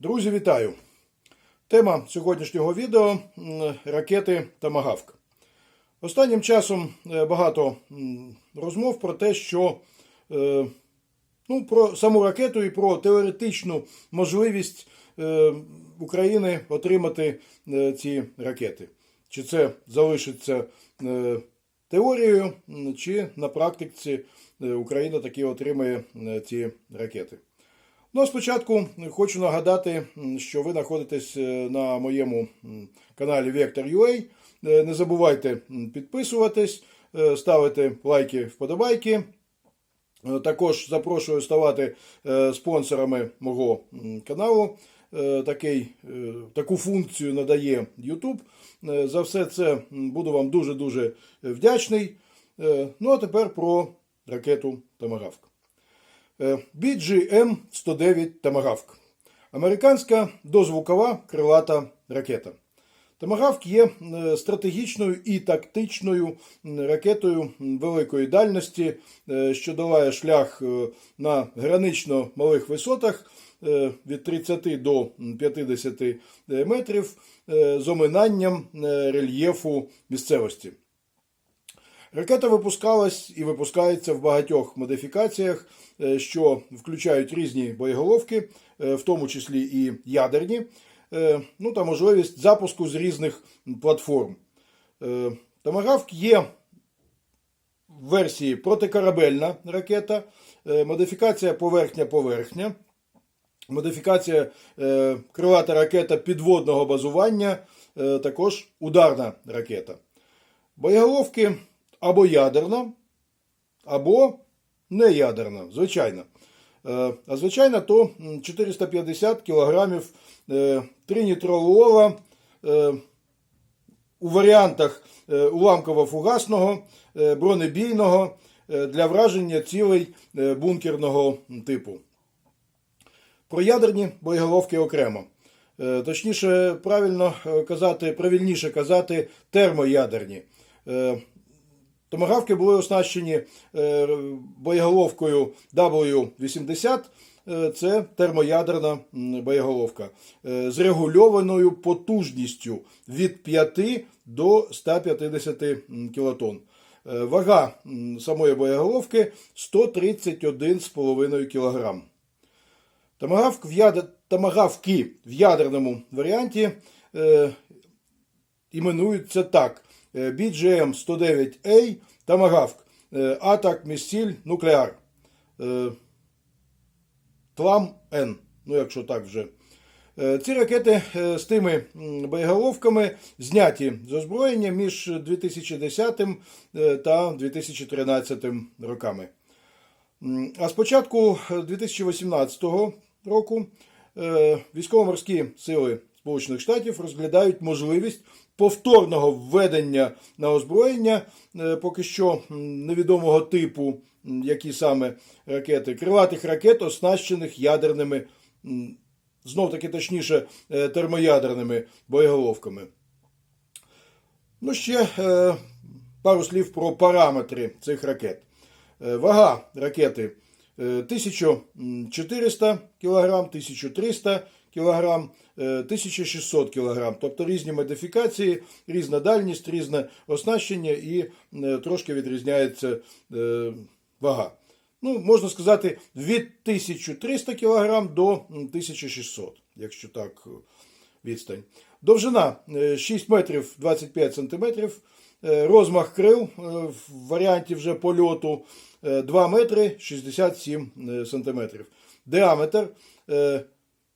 Друзі, вітаю! Тема сьогоднішнього відео ракети Тамагавк. Останнім часом е, багато розмов про те, що е, ну, про саму ракету і про теоретичну можливість е, України отримати ці ракети. Чи це залишиться теорією, чи на практиці Україна таки отримає ці ракети. Ну, спочатку хочу нагадати, що ви знаходитесь е, на моєму каналі Vector.ua. Е, Не забувайте підписуватись, е, ставити лайки, вподобайки. Також запрошую ставати спонсорами мого каналу. Такий, таку функцію надає YouTube. За все це буду вам дуже-дуже вдячний. Ну а тепер про ракету Тамагавк. Е, BGM-109 Тамагавк. Американська дозвукова крилата ракета. Тамагавк є е, стратегічною і тактичною ракетою великої дальності, е, що долає шлях на гранично малих висотах від 30 до м, 50 метрів з оминанням рельєфу місцевості. Ракета випускалась і випускається в багатьох модифікаціях, е, що включають різні боєголовки, е, в тому числі і ядерні, е, ну та можливість запуску з різних платформ. Томагавк є в версії протикорабельна ракета, модифікація поверхня-поверхня, модифікація крилата ракета підводного базування, також ударна ракета. Боєголовки або ядерна, або неядерна, звичайно. Е, А звичайно, то м, 450 кг тринітролуола у варіантах е, уламково-фугасного, е, бронебійного для враження цілей бункерного типу. Про ядерні боєголовки окремо. Точніше, правильно казати, правильніше казати термоядерні. Томагавки були оснащені е, боєголовкою W80. Е, Це термоядерна боєголовка е, з регульованою потужністю від 5 до 150 кілотон. Вага самої боєголовки 131,5 кг. Томагавки в ядерному варіанті е, іменуються так: Е, BGM-109A Томагавк. Е, Атак Місіль Нуклеар. Е, Тлам Н. Ну, якщо так вже. Е, Ці ракети е, з тими боєголовками зняті з озброєння між 2010 е, та 2013 роками. А з початку е, 2018 року військово-морські сили Сполучених Штатів розглядають можливість повторного введення на озброєння е, поки що невідомого типу, які саме ракети, крилатих ракет, оснащених ядерними, знов таки точніше, е, термоядерними боєголовками. Ну, ще е, пару слів про параметри цих ракет. Вага ракети е, 1400 кг, 1300 кг, 1600 кг. Тобто різні модифікації, різна дальність, різне оснащення і е, трошки відрізняється е, вага. Ну, можна сказати, від 1300 кг до 1600, якщо так е, відстань. Довжина е, 6 метрів 25 сантиметрів. Е, Розмах крил е, в варіанті вже польоту е, 2 метри 67 е, сантиметрів. Діаметр е,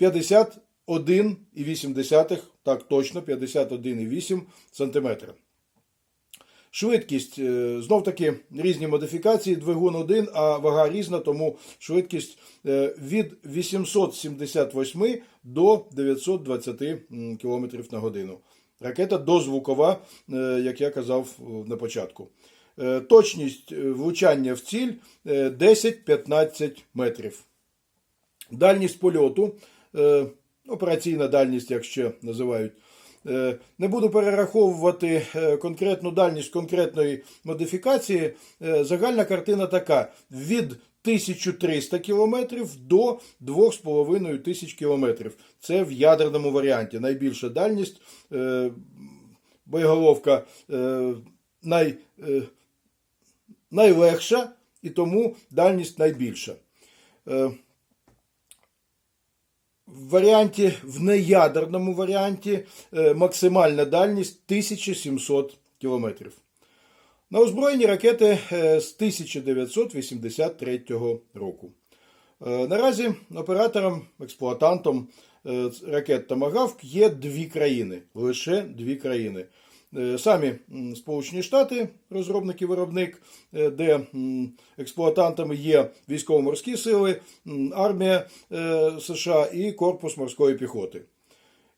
51,8, так точно, 51,8 сантиметра. Швидкість, е, знов таки різні модифікації, двигун один, а вага різна, тому швидкість е, від 878 до 920 км на годину. Ракета дозвукова, е, як я казав на початку. Точність влучання в ціль е, 10-15 метрів. Дальність польоту, операційна дальність, як ще називають. Е, Не буду перераховувати е, конкретну дальність конкретної модифікації. Е, Загальна картина така: від 1300 кілометрів до 2,5 тисяч кілометрів. Це в ядерному варіанті. Найбільша дальність, е, боєголовка е, най, е, найлегша і тому дальність найбільша. В варіанті, в неядерному варіанті е, максимальна дальність 1700 кілометрів. На озброєнні ракети е, з 1983 року. Е, Наразі оператором, експлуатантом ракет Томагавк є дві країни, лише дві країни. Е, Самі Сполучені Штати, розробник-виробник, е, де експлуатантами є військово-морські сили, армія е, США і Корпус морської піхоти.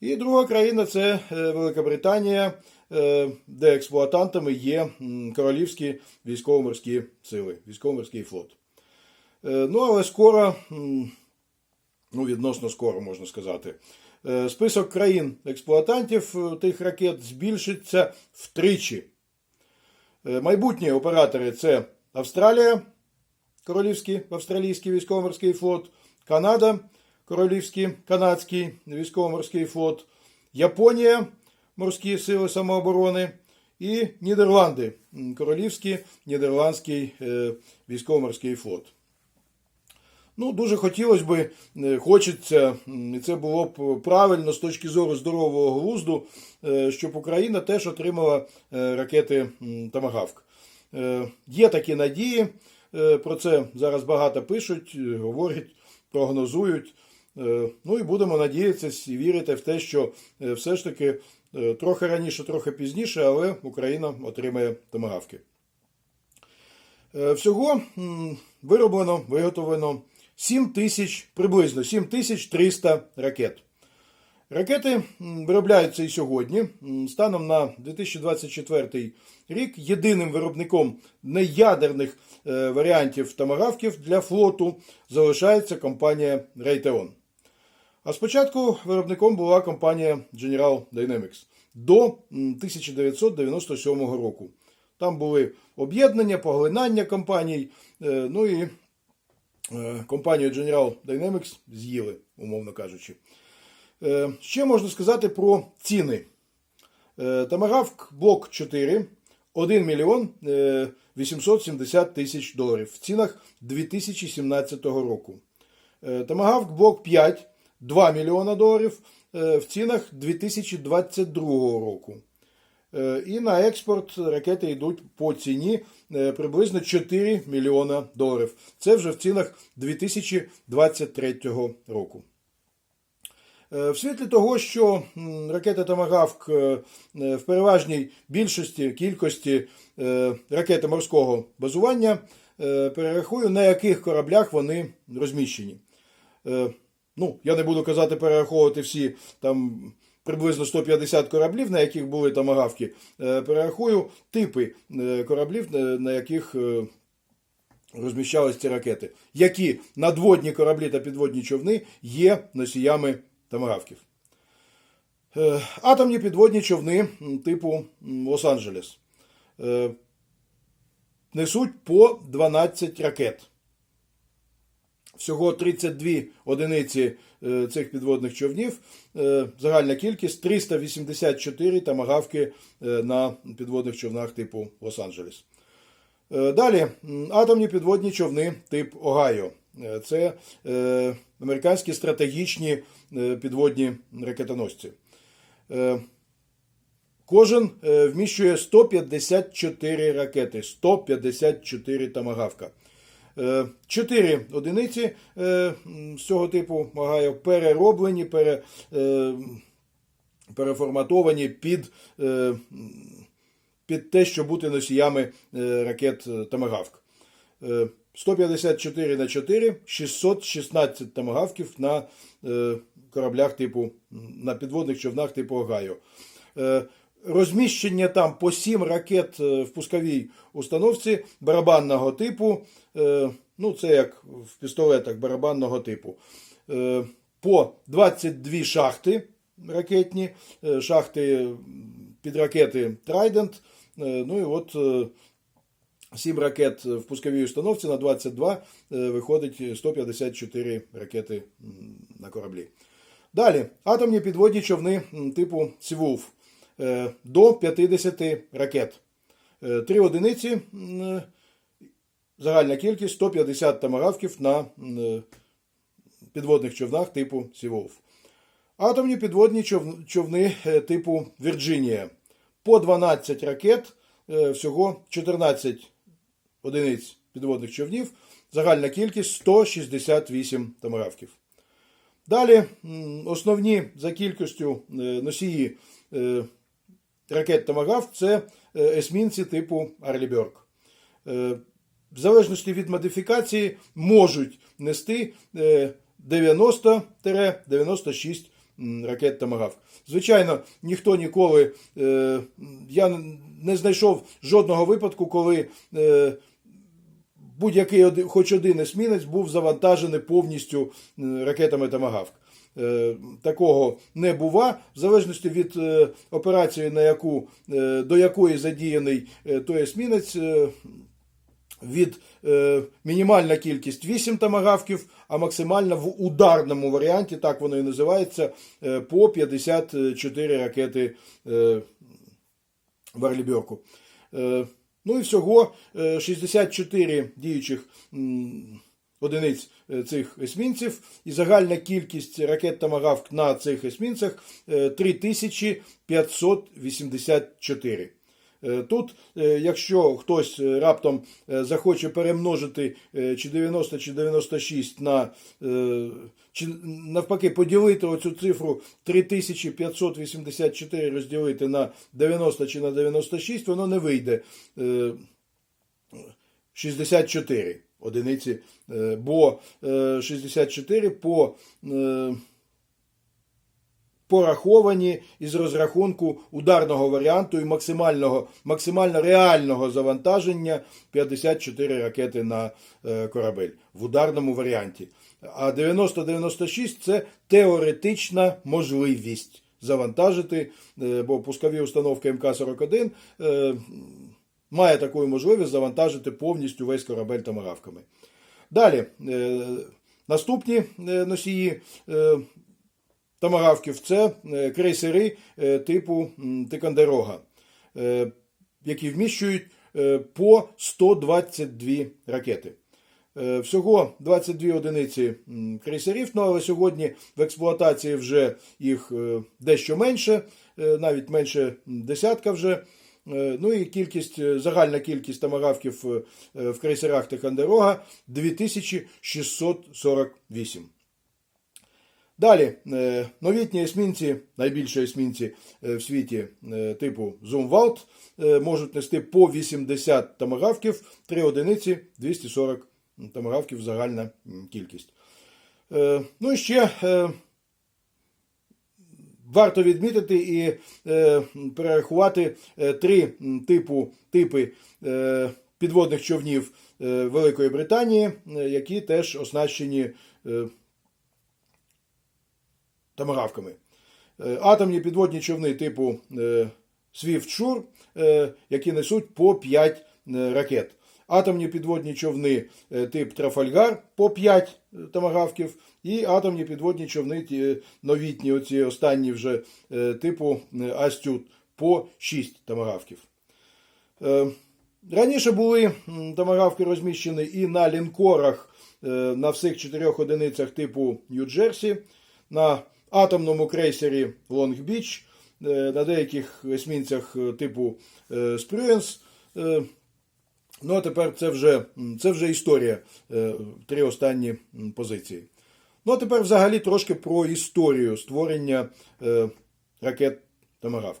І друга країна це Велика Британія, е, де експлуатантами є королівські військово-морські сили, військово-морський флот. Ну, але скоро, ну, відносно скоро можна сказати, е, список країн-експлуатантів е, тих ракет збільшиться втричі. Е, Майбутні оператори це Австралія, Королівський австралійський військово-морський флот, Канада, Королівський канадський військово-морський флот, Японія, морські сили самооборони і Нідерланди, Королівський нідерландський військово-морський флот. Ну, дуже хотілося б, е, хочеться, і це було б правильно з точки зору здорового глузду, е, щоб Україна теж отримала е, ракети. Е, Є такі надії, про це зараз багато пишуть, говорять, прогнозують. Ну і будемо надіятися і вірити в те, що все ж таки трохи раніше, трохи пізніше, але Україна отримає томагавки. Е, Всього вироблено, виготовлено 7 тисяч, приблизно 7300 ракет. Ракети виробляються і сьогодні. Станом на 2024 рік єдиним виробником неядерних е, варіантів томагавків для флоту залишається компанія Raytheon. А спочатку виробником була компанія General Dynamics до 1997 року. Там були об'єднання, поглинання компаній, е, ну і компанію General Dynamics з'їли, умовно кажучи. Е, Ще можна сказати про ціни. Е, Тамагавк блок 4 1 мільйон е, 870 тисяч доларів в цінах 2017 року. Е, Тамагавк блок 5 2 мільйона доларів е, в цінах 2022 року. Е, І на експорт ракети йдуть по ціні е, приблизно 4 мільйона доларів. Це вже в цінах 2023 року. Е, В світлі того, що ракети Томагавк е, в переважній більшості кількості ракети морського базування, перерахую, на яких кораблях вони розміщені. Ну, я не буду казати перераховувати всі там приблизно 150 кораблів, на яких були томагавки. Е, Перерахую типи е, кораблів, е, на яких розміщались ці ракети, які надводні кораблі та підводні човни є носіями томагавків. Е, Атомні підводні човни типу Лос-Анджелес несуть по 12 ракет. Всього 32 одиниці е, цих підводних човнів. Е, Загальна кількість 384 тамагавки е, на підводних човнах типу Лос-Анджелес. Далі атомні підводні човни тип Огайо. Це американські стратегічні підводні ракетоносці. Кожен вміщує 154 ракети, 154 тамагавка. Е, Чотири одиниці е, з цього типу Огайо перероблені, пере, е, переформатовані під, під те, щоб бути носіями ракет Томагавк. Е, 154 на 4, 616 томагавків на кораблях типу, на підводних човнах типу Огайо. Розміщення там по 7 ракет е, в пусковій установці барабанного типу. е, Ну, це як в пістолетах барабанного типу. Е, По 22 шахти ракетні, шахти під ракети Trident. Ну і от е, 7 ракет в пусковій установці на 22 е, виходить 154 ракети на кораблі. Далі, атомні підводні човни типу е, до 50 ракет. Е, Три одиниці, загальна кількість 150 тамагавків на е, підводних човнах типу Сіволф. Атомні підводні човни е, типу Вірджинія. По 12 ракет, е, всього 14 одиниць підводних човнів, загальна кількість 168 тамагавків. Далі основні за кількістю е, носії е, ракет Томагавк це е, есмінці типу Арліберг. Е, В залежності від модифікації можуть нести е, 90-96 ракет Томагавк. Звичайно, ніхто ніколи, е, я не знайшов жодного випадку, коли е, будь-який хоч один есмінець був завантажений повністю е, ракетами Томагавк. Е, Такого не бува, в залежності від е, операції, на яку, е, до якої задіяний той есмінець, від мінімальна кількість 8 тамагавків, а максимальна в ударному варіанті, так воно і називається, по 54 ракети е, в Е, Ну і всього е, 64 діючих одиниць е, цих есмінців, і загальна кількість ракет Томагавк на цих есмінцях е, 3584. Е, Тут, е, якщо хтось раптом захоче перемножити чи 90 чи 96 на чи навпаки поділити оцю цифру 3584 розділити на 90 чи на 96, воно не вийде е, 64 одиниці, е, бо е, 64 по е, пораховані із розрахунку ударного варіанту і максимального, максимально реального завантаження 54 ракети на е, корабель в ударному варіанті. А 90-96 це теоретична можливість завантажити, е, бо пускові установки МК-41 е, має таку можливість завантажити повністю весь корабель томагавками. Далі, е, наступні е, носії е, томагавків це крейсери типу Тикандерога, які вміщують по 122 ракети. Всього 22 одиниці крейсерів, ну але сьогодні в експлуатації вже їх дещо менше, навіть менше десятка вже. Е, Ну і кількість, е, загальна кількість томагавків е, в крейсерах Тихандерога 2648. Далі, новітні есмінці, найбільші есмінці в світі типу Зумвалт, можуть нести по 80 томагавків, 3 одиниці 240 томагавків загальна кількість. Ну і ще варто відмітити і е, перерахувати е, три типу, типи е, підводних човнів е, Великої Британії, е, які теж оснащені е, томагавками. Е, Атомні підводні човни типу е, Swift-Shore, е, які несуть по 5 е, ракет. Атомні підводні човни е, тип Трафальгар по 5 томагавків, і атомні підводні човни ті, новітні, оці останні вже е, типу е, Астют по 6 томагавків. Е, Раніше були томагавки розміщені і на лінкорах е, на всіх чотирьох одиницях типу Нью-Джерсі, на атомному крейсері Лонг Біч, е, на деяких есмінцях е, типу е, Спрюєнс. Е, Ну, а тепер це вже, це вже історія, е, три останні позиції. Ну, а тепер взагалі трошки про історію створення е, ракет Томагавк.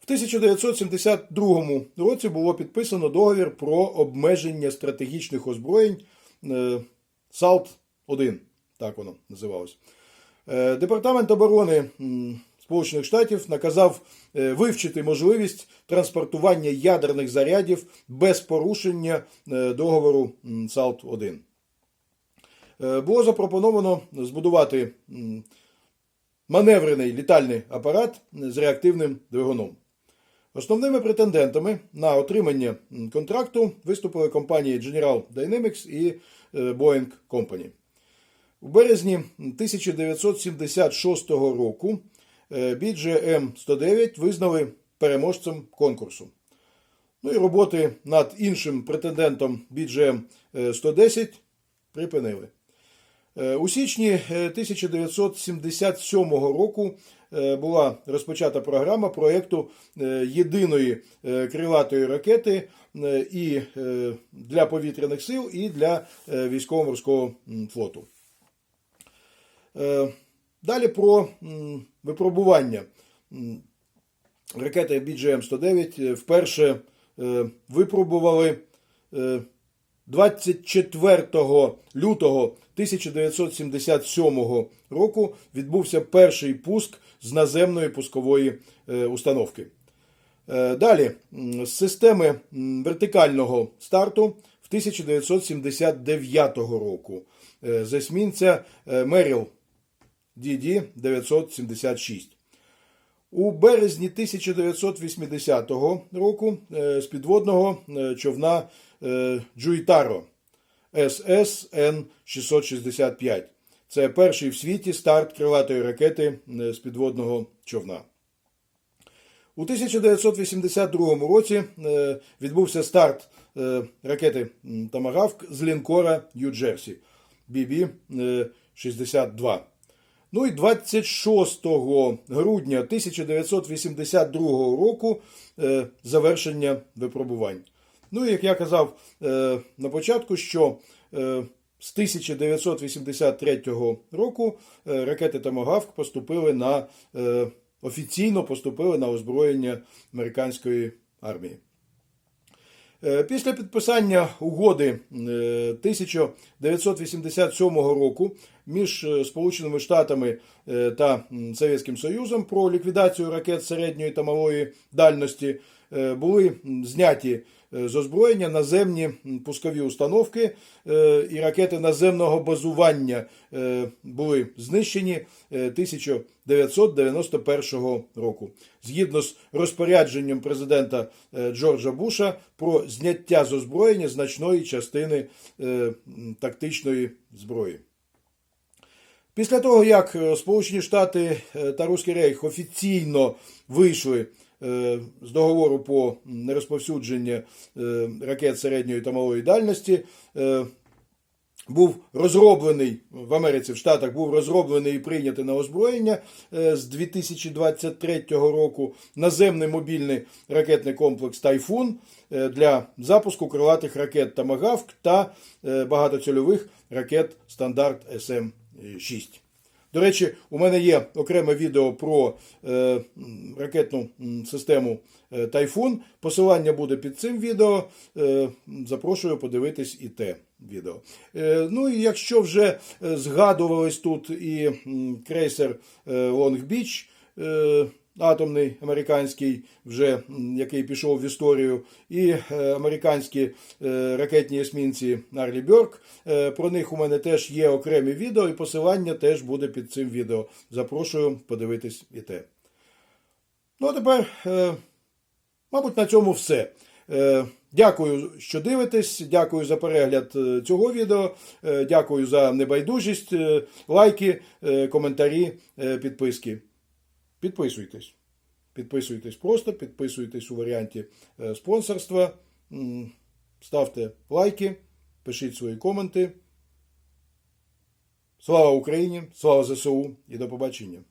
В 1972 році було підписано договір про обмеження стратегічних озброєнь е, САЛТ-1, так воно називалось. Департамент оборони Сполучених Штатів наказав е, вивчити можливість транспортування ядерних зарядів без порушення е, договору САЛТ-1. Е, Було запропоновано збудувати маневрений літальний апарат з реактивним двигуном. Основними претендентами на отримання контракту виступили компанії General Dynamics і Boeing Company. У березні 1976 року е, BGM-109 визнали переможцем конкурсу. Ну і роботи над іншим претендентом BGM-110 припинили. Е, У січні е, 1977 року е, була розпочата програма проєкту єдиної крилатої ракети і для повітряних сил, і для військово-морського флоту. Е, Далі про випробування. Ракети BGM-109 е, вперше е, випробували е, 24 лютого 1977 року відбувся перший пуск з наземної пускової е, установки. Е, Далі з системи вертикального старту в 1979 року е, з есмінця е, Меріл DD 976. У березні 1980 року е, з підводного е, човна е, Джуйтаро ССН 665. Це перший в світі старт крилатої ракети з підводного човна. У 1982 році відбувся старт ракети м, Томагавк з лінкора Нью-Джерсі BB-62. Ну і 26 грудня 1982 року е, завершення випробувань. Ну і як я казав е, на початку, що е, з 1983 року ракети Томагавк поступили на офіційно поступили на озброєння американської армії. Після підписання угоди е, 1987 року між е, Сполученими Штатами е, та Совєтським Союзом про ліквідацію ракет середньої та малої дальності е, були зняті з озброєння наземні пускові установки і ракети наземного базування були знищені е, 1991 року. Згідно з розпорядженням президента Джорджа Буша про зняття з озброєння значної частини тактичної зброї. Після того, як е, Сполучені Штати е, та Руський Рейх офіційно вийшли е, з договору по нерозповсюдження ракет середньої та малої дальності, був розроблений в Америці, в Штатах був розроблений і прийнятий на озброєння з 2023 року наземний мобільний ракетний комплекс Тайфун для запуску крилатих ракет Тамагавк та багатоцільових ракет стандарт СМ-6. До речі, у мене є окреме відео про е, ракетну систему е, Тайфун. Посилання буде під цим відео. Е, запрошую подивитись і те відео. Е, ну і якщо вже е, згадувались тут і крейсер е, Long Beach, е, атомний американський, вже який пішов в історію, і е, американські е, ракетні есмінці Арлі Бьорк. Е, Про них у мене теж є окремі відео, і посилання теж буде під цим відео. Запрошую подивитись і те. Ну а тепер, мабуть, на цьому все. Дякую, що дивитесь. Дякую за перегляд цього відео. Дякую за небайдужість, лайки, коментарі, підписки. Підписуйтесь. Підписуйтесь просто, підписуйтесь у варіанті е, спонсорства. Ставте лайки, пишіть свої коменти. Слава Україні! Слава ЗСУ і до побачення!